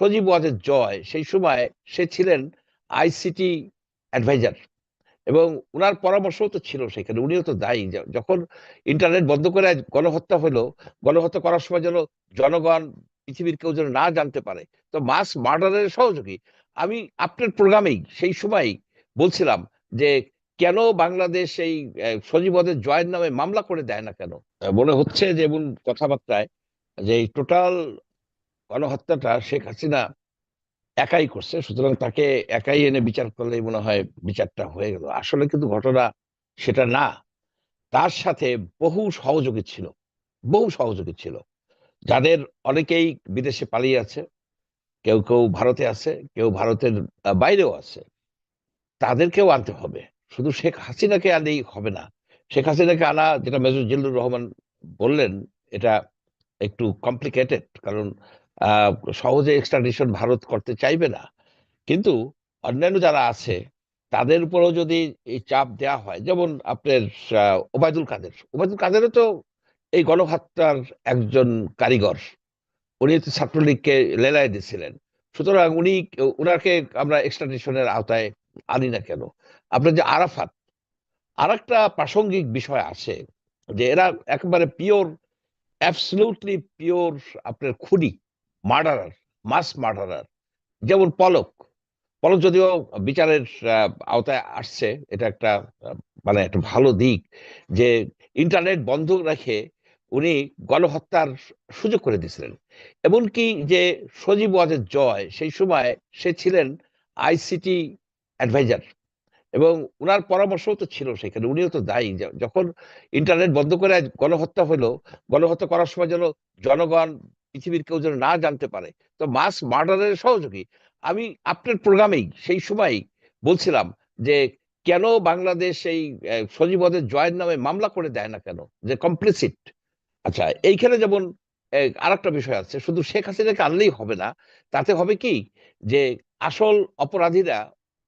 সজীব ওয়াজেদ জয় সেই সময় সে ছিলেন আইসিটি অ্যাডভাইজার এবং ওনার পরামর্শও তো ছিল সেখানে উনিও তো দায়ী। যখন ইন্টারনেট বন্ধ করে গণহত্যা হলো গণহত্যা করার সময় যেন জনগণ পৃথিবীর কেউ যেন না জানতে পারে তো মাস মার্ডারের সহযোগী। আমি আপনার প্রোগ্রামেই সেই সময় বলছিলাম যে কেন বাংলাদেশ এই আহ, সজীব ওয়াজেদ জয়ের নামে মামলা করে দেয় না কেন? মনে হচ্ছে যে এমন কথাবার্তায় যে টোটাল গণহত্যাটা শেখ হাসিনা একাই করছে, সুতরাং তাকে একাই এনে বিচার করলেই মনে হয় বিচারটা হয়ে গেল। আসলে কিন্তু ঘটনা সেটা না। তার সাথে বহু সহযোগী ছিল, বহু সহযোগী ছিল। যাদের অনেকেই বিদেশে পালিয়ে আছে, কেউ কেউ ভারতে আছে, কেউ ভারতের বাইরেও আছে। তাদেরকেও আনতে হবে। শুধু শেখ হাসিনাকে আনেই হবে না। শেখ হাসিনাকে আনা যেটা মেজর জিল্লুর রহমান বললেন, এটা একটু কমপ্লিকেটেড কারণ সহজে এক্সট্রাডিশন ভারত করতে চাইবে না। কিন্তু অন্যান্য যারা আছে, তাদের উপরেও যদি এই চাপ দেওয়া হয়, যেমন আপনার ওবায়দুল কাদের। ওবায়দুল কাদেরও তো এই গণহত্যার একজন কারিগর। উনি তো ছাত্রলীগকে লেলায় দিয়েছিলেন। সুতরাং উনি, উনাকে আমরা এক্সট্রাডিশনের আওতায় আনি না কেন? আপনার যে আরাফাত আর একটা প্রাসঙ্গিক বিষয় আছে যে এরা একেবারে পিওর অ্যাবসলুটলি পিওর আপনার খুনি। মার্ডারার, মাস মার্ডারার, যেমন পলক। পলক যদিও বিচারের আওতায় আসছে, এটা একটা মানে একটা ভালো দিক যে ইন্টারনেট বন্ধ রেখে উনি গণহত্যার সুযোগ করে দিয়েছিলেন। এমনকি যে সজীব ওয়াজেদ জয়, সেই সময় সে ছিলেন আইসিটি অ্যাডভাইজার এবং ওনার পরামর্শও তো ছিল সেখানে, উনিও তো দায়ী। যখন ইন্টারনেট বন্ধ করে গণহত্যা হলো, গণহত্যা করার সময় যেন জনগণ পৃথিবীর কেউ যেন না জানতে পারে। তো মাস মার্ডারের সহযোগী। আমি আপনার প্রোগ্রামেই সেই সময় বলছিলাম যে কেন বাংলাদেশ এই আহ, সজীব ওয়াজেদ জয়ের নামে মামলা করে দেয় না কেন? যে কমপ্লিসিট আচ্ছা এইখানে যেমন আর একটা বিষয় আছে শুধু শেখ হাসিনাকে আনলেই হবে না তাতে হবে কি? যে আসল অপরাধীরা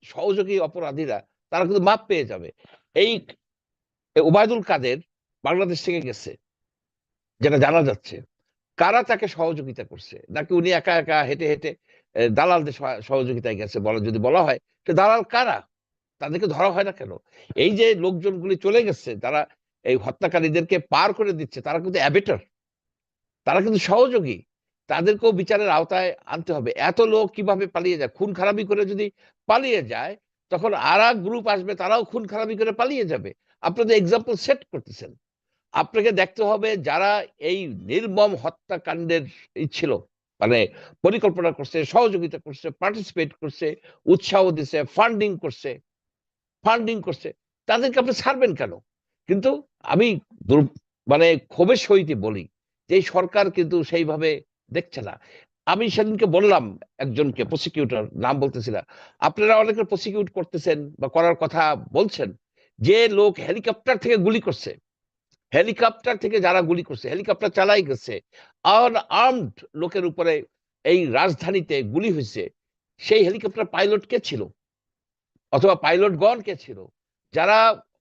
সহযোগী অপরাধীরা তারা কিন্তু মাপ পেয়ে যাবে। এই ওবায়দুল কাদের বাংলাদেশ থেকে গেছে যেটা জানা যাচ্ছে। কারা তাকে সহযোগিতা করছে? নাকি উনি একা একা হেঁটে হেঁটে দালালদের সহযোগিতায় গেছে বলা, যদি বলা হয় সে দালাল কারা? তাদেরকে ধরা হয় না কেন? এই যে লোকজনগুলি চলে গেছে, তারা এই হত্যাকারীদেরকে পার করে দিচ্ছে, তারা কিন্তু অ্যাবেটার। তারা কিন্তু সহযোগী। তাদেরকেও বিচারের আওতায় আনতে হবে। এত লোক কীভাবে পালিয়ে যায়? খুন খারাপি করে যদি পালিয়ে যায়, তখন আর গ্রুপ আসবে, তারাও খুন খারাপি করে পালিয়ে যাবে। আপনাদের এক্সাম্পল সেট করতেছেন। আপনাকে দেখতে হবে যারা এই নির্মম হত্যাকাণ্ডের ছিল মানে পরিকল্পনা করছে, সহযোগিতা করছে পার্টিসিপেট করছে, উৎসাহ দিছে ফান্ডিং করছে ফান্ডিং করছে, তাদেরকে আপনি ছাড়বেন কেন? কিন্তু আমি মানে ক্ষোভের সহিত বলি যে সরকার কিন্তু সেইভাবে দেখছে না। আমি সেদিনকে বললাম একজনকে প্রসিকিউটর নাম বলতেছি না। আপনারা অনেকে প্রসিকিউট করতেছেন বা করার কথা বলছেন, যে লোক হেলিকপ্টার থেকে গুলি করছে। হেলিকপ্টার থেকে যারা গুলি করছে, হেলিকপ্টার চালাই গেছে আর্মড লোকের উপরে এই রাজধানীতে গুলি হয়েছে, সেই হেলিকপ্টার পাইলট কে ছিল? অথবা পাইলট গন কে ছিল? যারা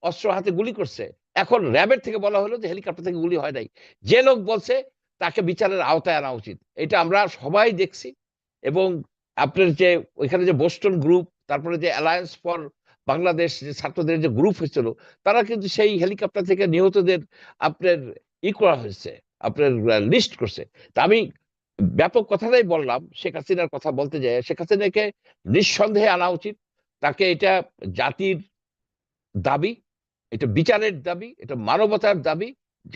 অস্ত্র হাতে গুলি করছে, এখন র্যাবের থেকে বলা হলো যে হেলিকপ্টার থেকে গুলি হয় নাই। যে লোক বলছে, তাকে বিচারের আওতায় আনা উচিত। এটা আমরা সবাই দেখছি এবং আপনার যে ওইখানে যে বোস্টন গ্রুপ, তারপরে যে অ্যালায়েন্স ফর বাংলাদেশ যে ছাত্রদের যে গ্রুপ হয়েছিল, তারা কিন্তু সেই হেলিকপ্টার থেকে নিহতদের আপনার ই করা হয়েছে, আপনার লিস্ট করছে। তা আমি ব্যাপক কথাটাই বললাম, শেখ হাসিনার কথা বলতে যায় শেখ হাসিনাকে নিঃসন্দেহে আনা উচিত। তাকে এটা জাতির দাবি, এটা বিচারের দাবি, এটা মানবতার দাবি।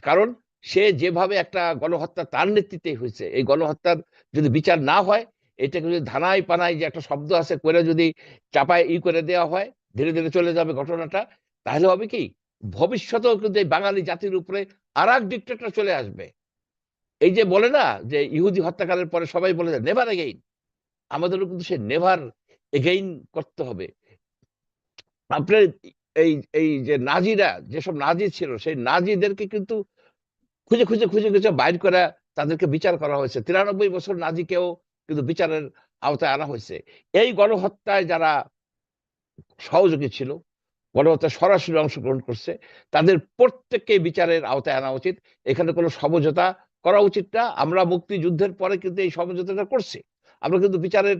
কারণ সে যেভাবে একটা গণহত্যা তার নেতৃত্বে হয়েছে, এই গণহত্যার যদি বিচার না হয়, এটাকে যদি ধানায় পানায় যে একটা শব্দ আছে করে যদি চাপায় ই করে দেওয়া হয় ধীরে ধীরে চলে যাবে ঘটনাটা, তাহলে হবে কি? ভবিষ্যতেও কিন্তু এই বাঙালি জাতির উপরে আর এক ডিক্টেটর চলে আসবে। এই যে বলে না যে ইহুদি হত্যাকারের পরে সবাই বলে যায় নেভার এগেইন আমাদেরও কিন্তু সে নেভার এগেইন করতে হবে। আপনার এই এই যে নাজিরা, যেসব নাজি ছিল, সেই নাজিদেরকে কিন্তু খুঁজে খুঁজে খুঁজে খুঁজে বাইর করে তাদেরকে বিচার করা হয়েছে। তিরানব্বই বছর নাজিকেও কিন্তু বিচারের আওতায় আনা হয়েছে। এই গণহত্যায় যারা সহযোগী ছিল গণহত্যায় সরাসরি অংশগ্রহণ করছে, তাদের প্রত্যেককে বিচারের আওতায় আনা উচিত। এখানে কোনো সমঝোতা করা উচিত না। আমরা মুক্তিযুদ্ধের পরে কিন্তু এই সমঝোতাটা করছি। আমরা কিন্তু বিচারের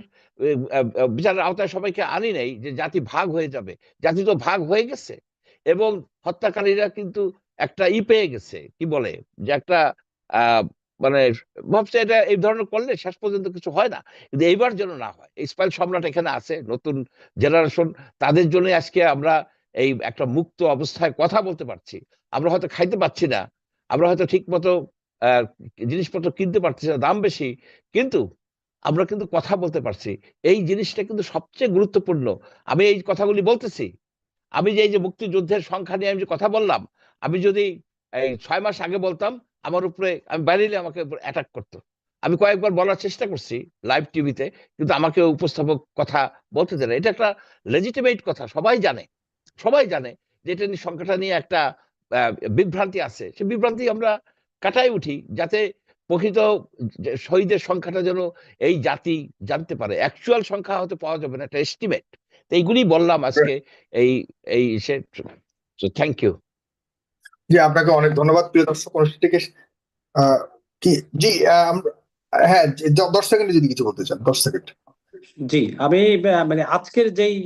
বিচারের আওতায় সবাইকে আনি নাই যে জাতি ভাগ হয়ে যাবে। জাতি তো ভাগ হয়ে গেছে এবং হত্যাকারীরা কিন্তু একটা ই পেয়ে গেছে। কি বলে? যে একটা মানে ভাবছে এটা এই ধরনের করলে শেষ পর্যন্ত কিছু হয় না। কিন্তু এইবার যেন না হয়। ইসমাইল সম্রাট এখানে আছে, নতুন জেনারেশন তাদের জন্য আজকে আমরা এই একটা মুক্ত অবস্থায় কথা বলতে পারছি। আমরা হয়তো খাইতে পারছি না, আমরা হয়তো ঠিক মতো জিনিসপত্র কিনতে পারছি না, দাম বেশি, কিন্তু আমরা কিন্তু কথা বলতে পারছি। এই জিনিসটা কিন্তু সবচেয়ে গুরুত্বপূর্ণ। আমি এই কথাগুলি বলতেছি। আমি যে এই যে মুক্তিযুদ্ধের সংখ্যা নিয়ে আমি যে কথা বললাম, আমি যদি এই ছয় মাস আগে বলতাম আমার উপরে আমি বাইরে আমাকে অ্যাটাক করতো। আমি কয়েকবার বলার চেষ্টা করছি লাইভ টিভিতে কিন্তু আমাকে উপস্থাপক কথা বলতে দেয় এটা একটা লেজিটিমেট কথা সবাই জানে। সবাই জানে যে এটা নিয়ে সংখ্যাটা নিয়ে একটা বিভ্রান্তি আছে। সেই বিভ্রান্তি আমরা কাটাই উঠি যাতে প্রকৃত শহীদের সংখ্যাটা যেন এই জাতি জানতে পারে। অ্যাকচুয়াল সংখ্যা হয়তো পাওয়া যাবে না একটা এস্টিমেট তো এইগুলি বললাম আজকে এই এই সে থ্যাংক ইউ জি, আপনাকে অনেক ধন্যবাদ। প্রিয় দর্শক, অনুষ্ঠানটিকে কি, জি হ্যাঁ দশ সেকেন্ডে যদি কিছু বলতে চান, দশ সেকেন্ড। জি, আমি মানে আজকের যেই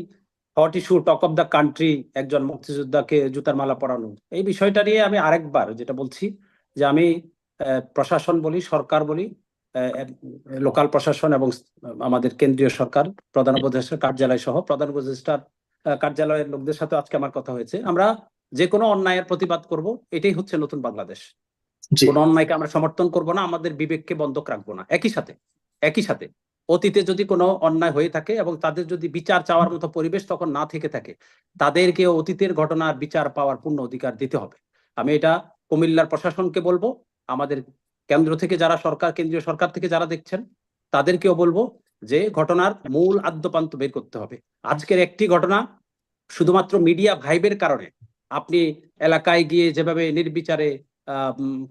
hot issue talk of the country একজন মুক্তিযোদ্ধাকে জুতার মালা পরানো, এই বিষয়টা নিয়ে আমি আরেকবার যেটা বলছি যে আমি প্রশাসন বলি, সরকার বলি লোকাল প্রশাসন এবং আমাদের কেন্দ্রীয় সরকার, প্রধান উপদেষ্টার কার্যালয় সহ, প্রধান উপদেষ্টার কার্যালয়ের লোকদের সাথে আজকে আমার কথা হয়েছে। আমরা যে কোনো অন্যায়ের প্রতিবাদ করব এটাই হচ্ছে নতুন বাংলাদেশ। কোন অন্যায়কে আমরা সমর্থন করব না আমাদের বিবেককে বন্ধক রাখব না। একই সাথে একই সাথে অতীতে যদি কোনো অন্যায় হয়ে থাকে এবং তাদের যদি বিচার চাওয়ার মতো পরিবেশ তখন না থেকে থাকে তাদেরকে অতীতের ঘটনার বিচার পাওয়ার পূর্ণ অধিকার দিতে হবে। আমি এটা কুমিল্লার প্রশাসনকে বলব আমাদের কেন্দ্র থেকে যারা সরকার কেন্দ্রীয় সরকার থেকে যারা দেখছেন তাদেরকেও বলব যে ঘটনার মূল আদ্যপান্ত বের করতে হবে। আজকের একটি ঘটনা শুধুমাত্র মিডিয়া ভাইবের কারণে আপনি এলাকায় গিয়ে যেভাবে নির্বিচারে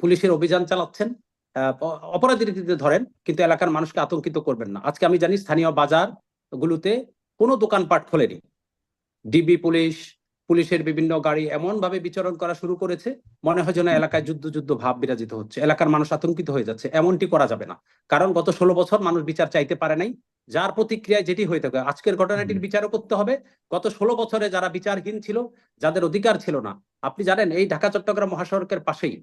পুলিশের অভিযান চালাচ্ছেন আহ, অ- অপরাধীদেরকে ধরেন কিন্তু এলাকার মানুষকে আতঙ্কিত করবেন না। আজকে আমি জানি স্থানীয় বাজার গুলোতে কোনো দোকানপাট খোলেনি। ডিবি পুলিশ পুলিশের বিভিন্ন গাড়ি এমন ভাবে বিচরণ করা শুরু করেছে মনে হয় যেন এলাকায় যুদ্ধ যুদ্ধ ভাব বিরাজিত হচ্ছে। এলাকার মানুষ আতঙ্কিত হয়ে যাচ্ছে। এমনটি করা যাবে না। কারণ গত ষোলো বছর মানুষ বিচার চাইতে পারে নাই। যার প্রতিক্রিয়ায় যেটি হয়ে থাকে আজকের ঘটনাটির বিচারও করতে হবে। গত ষোলো বছরে যারা বিচারহীন ছিল যাদের অধিকার ছিল না আপনি জানেন এই ঢাকা চট্টগ্রাম মহাসড়কের পাশেই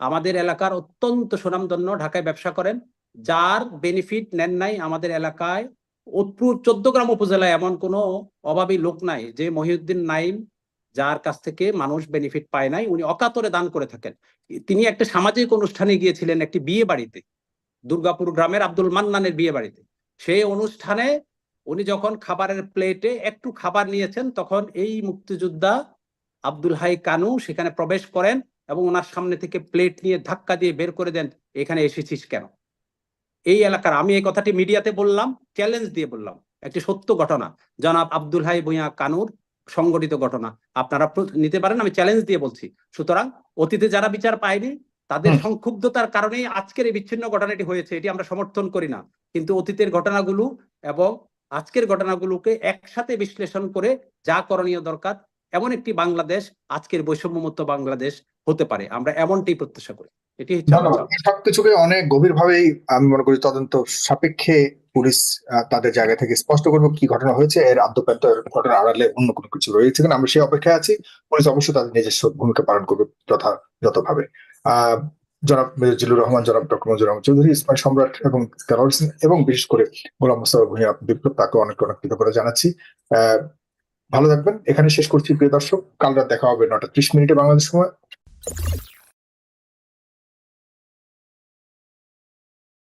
আমাদের এলাকার অত্যন্ত সুনামধন্য ঢাকায় ব্যবসা করেন যার বেনিফিট নেন নাই আমাদের এলাকায়। উত্তর চোদ্দগ্রাম উপজেলায় এমন কোনো অভাবী লোক নাই যে মহিউদ্দিন নাইম যার কাছ থেকে মানুষ বেনিফিট পায় নাই উনি অকাতরে দান করে থাকেন। তিনি একটা সামাজিক অনুষ্ঠানে গিয়েছিলেন একটি বিয়ে বাড়িতে দুর্গাপুর গ্রামের আব্দুল মান্নানের বিয়ে বাড়িতে। সেই অনুষ্ঠানে উনি যখন খাবারের প্লেটে একটু খাবার নিয়েছেন তখন এই মুক্তিযোদ্ধা আব্দুল হাই কানু সেখানে প্রবেশ করেন এবং ওনার সামনে থেকে প্লেট নিয়ে ধাক্কা দিয়ে বের করে দেন এখানে এসেছিস কেন? এই এলাকার আমি এই কথাটি মিডিয়াতে বললাম চ্যালেঞ্জ দিয়ে বললাম একটি সত্য ঘটনা। জনাব আব্দুল হাই ভুঁইয়া কানুর সংগঠিত ঘটনা। আপনারা নিতে পারেন আমি চ্যালেঞ্জ দিয়ে বলছি। সুতরাং অতীতে যারা বিচার পায়নি তাদের সংক্ষুব্ধতার কারণেই আজকের এই বিচ্ছিন্ন ঘটনাটি হয়েছে এটি আমরা সমর্থন করি না। কিন্তু অতীতের ঘটনাগুলো এবং আজকের ঘটনাগুলোকে একসাথে বিশ্লেষণ করে যা করণীয় দরকার এমন একটি বাংলাদেশ আজকের বৈষম্যমুক্ত বাংলাদেশ হতে পারে। আমরা এমনটি প্রত্যাশা করি। এটি সবকিছুকে অনেক গভীরভাবেই আমি মনে করি তদন্ত সাপেক্ষে পুলিশ তাদের জায়গা থেকে স্পষ্ট করবে কি ঘটনা হয়েছে। এর আদ্যপ্রান্ত ঘটনা আড়ালে অন্য কোনো কিছু রয়েছে কিনা আমরা সেই অপেক্ষায় আছি। পুলিশ অবশ্যই তাদের নিজস্ব ভূমিকা পালন করবে যথাযথভাবে। আহ জনাব মেজর রহমান, জনাব ডক্টর মজুর রহমান চৌধুরী, ইসমাইল সম্রাট এবং কেরল হোসেন এবং বিশেষ করে গোলাম মোস্তফা ভূঁইয়া বিপ্লব, তাকে অনেক অনেক কৃতজ্ঞতা জানাচ্ছি। ভালো থাকবেন। এখানে শেষ করছি, প্রিয় দর্শক। কাল রাত দেখা হবে নটা ত্রিশ মিনিটে বাংলাদেশ সময়।